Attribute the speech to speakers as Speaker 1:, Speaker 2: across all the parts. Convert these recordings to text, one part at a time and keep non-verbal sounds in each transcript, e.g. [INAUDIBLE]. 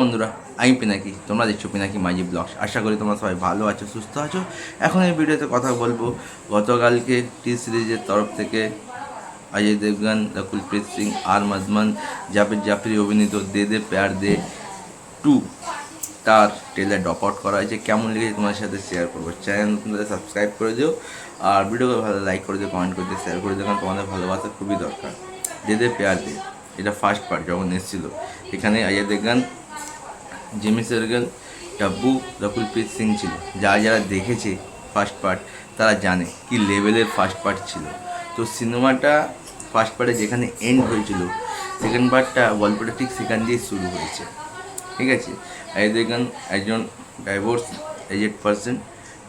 Speaker 1: বন্ধুরা, আমি পিনাকি। তোমরা দেখছ পিনাকি মাইজি ব্লগস। আশা করি তোমরা সবাই ভালো আছো, সুস্থ আছো। এখন এই ভিডিওতে কথা বলব গতকালকে টি সিরিজের তরফ থেকে অজয় দেবগান, রকুলপ্রীত সিং আর মদমান জাভেদ জাফরি অভিনীত দে দে প্যার দে টু তার ট্রেলার ড্রপ আউট করা হয়েছে। কেমন লেগেছে তোমার সাথে শেয়ার করব? চ্যানেল নতুনদের সাবস্ক্রাইব করে দিও। আর ভিডিওকে ভালো লাইক করে দিও কমেন্ট করে দিও শেয়ার করে দিও, কারণ তোমাদের ভালোবাসা খুবই দরকার। দে দে প্যার দে, এটা ফার্স্ট পার্ট যখন এসেছিল। এখানে অজয় দেবগান জিমি সেরগেল টাব্বু রকুলপ্রীত সিং ছিল। যারা যারা দেখেছে ফার্স্ট পার্ট তারা জানে কি লেভেলের ফার্স্ট পার্ট ছিল। তো সিনেমাটা ফার্স্ট পার্টে যেখানে এন্ড হয়েছিল সেকেন্ড পার্টটা গল্পটা ঠিক সেখান দিয়ে শুরু হয়েছে। ঠিক আছে? আর দেখেন একজন ডাইভোর্স এজেড পার্সন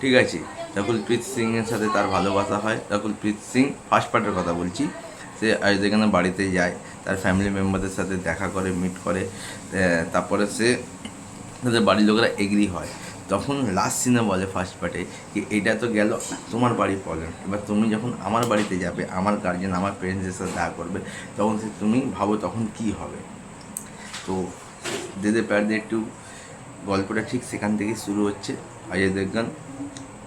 Speaker 1: ঠিক আছে? রকুলপ্রীত সিংয়ের সাথে তার ভালোবাসা হয়। রকুলপ্রীত সিং ফার্স্ট পার্টের কথা বলছি। সে আয়োজেখানে বাড়িতে যায়, তার ফ্যামিলি মেম্বারদের সাথে দেখা করে মিট করে তারপরে সে তাদের বাড়ির লোকেরা এগ্রি হয়। তখন লাস্ট সিনে বলে ফার্স্ট পার্টে যে, এটা তো গেল, তোমার বাড়ির প্রবলেম এবার তুমি যখন আমার বাড়িতে যাবে, আমার গার্জেন আমার পেরেন্টসের সাথে দেখা করবে, তখন সে, তুমি ভাবো তখন কি হবে। তো দেদে প্যার দে একটু গল্পটা ঠিক সেখান থেকে শুরু হচ্ছে। অজয় দেবগান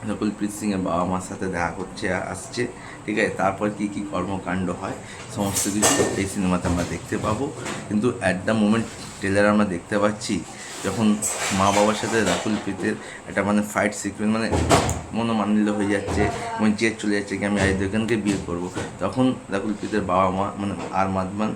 Speaker 1: নকুলপ্রীত সিংয়ের বাবা মার সাথে দেখা করছে, আসছে, ঠিক আছে? তারপর কী কী কর্মকাণ্ড হয়? সমস্ত কিছু এই সিনেমাতে আমরা দেখতে পাবো। কিন্তু অ্যাট দ্য মোমেন্ট ট্রেলার আমরা দেখতে পাচ্ছি, যখন মা বাবার সাথে রাকুল প্রীতের একটা মানে ফাইট সিকুয়েন্স মানে মনোমানিল্য হয়ে যাচ্ছে, এবং জেদ চলে যাচ্ছে, কি আমি আজ দেবগানকে বিয়ে করব? তখন রাকুল প্রীতের বাবা মা মানে আর মাদমান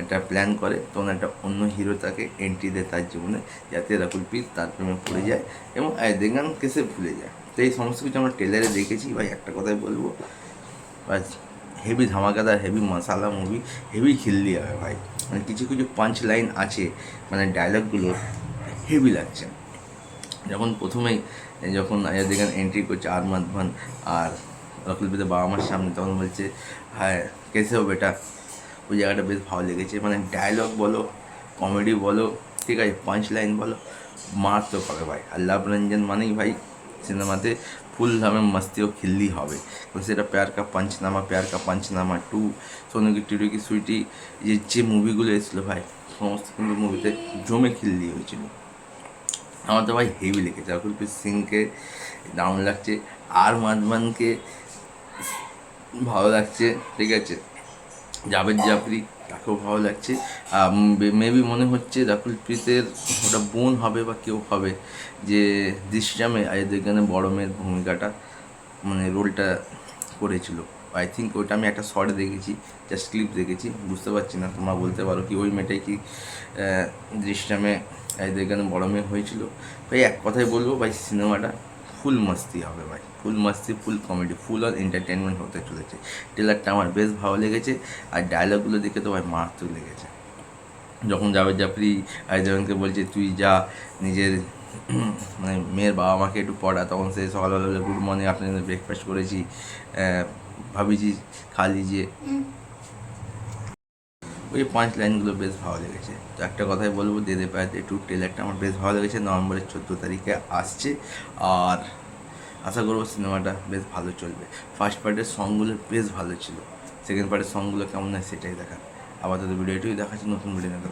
Speaker 1: একটা প্ল্যান করে তখন একটা অন্য হিরো তাকে এন্ট্রি দেয় তার জীবনে যাতে রাকুল প্রীত তার প্রেমে পড়ে যায় এবং অজয় দেবগানকে সে ভুলে যায়। তো এই সমস্ত কিছু আমরা ট্রেলারে দেখেছি। ভাই একটা কথাই বলব বাস হেভি ধামাকাদার হেভি মশালা মুভি হেভি খিল্লি হবে ভাই। মানে কিছু কিছু পাঞ্চ লাইন আছে মানে ডায়লগগুলো হেভি লাগছে। যখন প্রথমেই যখন আয়া দেখেন এন্ট্রি করছে আর মাধবান আর রকুলপিতে বাবা মার সামনে তখন বলছে হ্যাঁ কেসে হো বেটা ওই জায়গাটা বেশ ভালো লেগেছে। মানে ডায়লগ বলো কমেডি বলো, ঠিক আছে পাঞ্চ লাইন বলো, মারাত্মক হবে ভাই। আর লাভ রঞ্জন মানেই ভাই সিনেমাতে ফুল ধামে মাস্তি ও খিল্লি হবে। সেটা প্যার কা পাঞ্চনামা, প্যার কা পাঞ্চনামা টু সোনু কি কি সুইটি যে যে মুভিগুলো এসেছিল ভাই, সমস্ত কিন্তু মুভিতে জমে খিল্লি হয়েছিল। আমার তো ভাই হেভি লেগেছে। রকুলপ্রীত সিংকে দারুণ লাগছে। আর মাদমানকে ভালো লাগছে, ঠিক আছে। জাভেদ জাফরি, তাকেও ভালো লাগছে। মেবি মনে হচ্ছে রাকুল প্রীতের ওটা বোন হবে বা কেউ হবে, যে দৃশ্যমে আজের দেবগানের বড় মেয়ের ভূমিকাটা মানে রোলটা করেছিল। আই থিঙ্ক ওইটা আমি একটা শর্ট দেখেছি জাস্ট ক্লিপ দেখেছি, বুঝতে পারছি না, তোমরা বলতে পারো কি ওই মেয়েটাই কি দৃশ্যমে আজের দেবগানের বড় মেয়ে হয়েছিল। ভাই, এক কথাই বলব ভাই, সিনেমাটা ফুল মস্তি হবে ভাই। ফুল মস্তি, full comedy, full all entertainment হতে চলেছে। ট্রেলারটা আমার বেশ ভালো লেগেছে আর ডায়লগগুলো দেখে তো ভাই মারাত্মক লেগেছে। যখন জাভেদ জাফরি আইজানকে বলছে, তুই যা নিজের [CLEARS THROAT] মানে মেয়ের বাবা মাকে একটু পড়া। তখন সে সকালবেলা বলে, গুড মর্নিং আপনি ব্রেকফাস্ট করেছি। ভাবিছি খালি লিজিয়ে ওই পাঁচ লাইনগুলো বেশ ভালো লেগেছে। তো একটা কথাই বলব দেদে পায়াতে একটু ট্রেলারটা আমার বেশ ভালো লেগেছে, নভেম্বরের চোদ্দ তারিখে আসছে। আর আশা করব সিনেমাটা বেশ ভালো চলবে। ফার্স্ট পার্টের সংগুলো বেশ ভালো ছিল সেকেন্ড পার্টের সংগুলো কেমন হয় সেটাই দেখা আপাতত ভিডিওটিও দেখাচ্ছি, নতুন ভিডিও দেখা